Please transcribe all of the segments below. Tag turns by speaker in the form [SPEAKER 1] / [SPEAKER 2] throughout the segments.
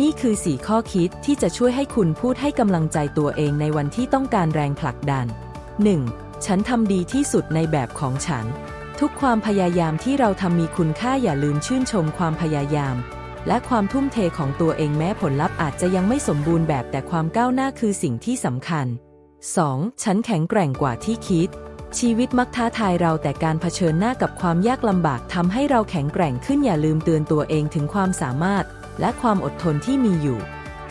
[SPEAKER 1] นี่คือสี่ข้อคิดที่จะช่วยให้คุณพูดให้กำลังใจตัวเองในวันที่ต้องการแรงผลักดัน 1. ฉันทำดีที่สุดในแบบของฉัน ทุกความพยายามที่เราทำมีคุณค่าอย่าลืมชื่นชมความพยายาม และความทุ่มเทของตัวเองแม้ผลลัพธ์อาจจะยังไม่สมบูรณ์แบบแต่ความก้าวหน้าคือสิ่งที่สำคัญ 2. ฉันแข็งแกร่งกว่าที่คิด ชีวิตมักท้าทายเราแต่การเผชิญหน้ากับความยากลำบากทำให้เราแข็งแกร่งขึ้นอย่าลืมเตือนตัวเองถึงความสามารถ และความอดทนที่มีอยู่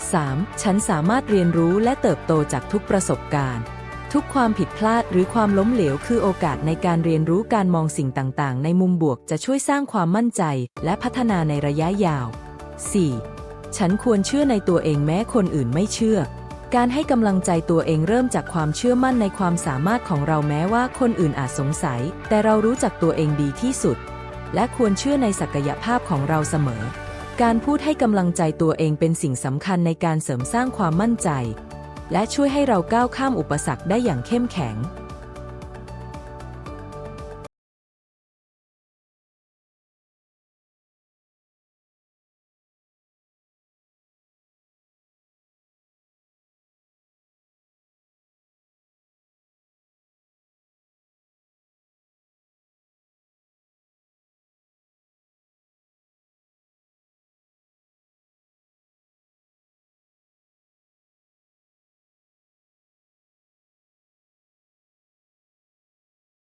[SPEAKER 1] 3. ฉันสามารถเรียนรู้และเติบโตจากทุกประสบการณ์ ทุกความผิดพลาดหรือความล้มเหลวคือโอกาสในการเรียนรู้การมองสิ่งต่างๆ ในมุมบวกจะช่วยสร้างความมั่นใจ และพัฒนาในระยะยาว 4. ฉันควรเชื่อในตัวเองแม้คนอื่นไม่เชื่อ การให้กำลังใจตัวเองเริ่มจากความเชื่อมั่นในความสามารถของเราแม้ว่าคนอื่นอาจสงสัย แต่เรารู้จักตัวเองดีที่สุด และควรเชื่อในศักยภาพของเราเสมอ การพูดให้กำลังใจตัวเองเป็นสิ่งสำคัญในการเสริมสร้างความมั่นใจ และช่วยให้เราก้าวข้ามอุปสรรคได้อย่างเข้มแข็ง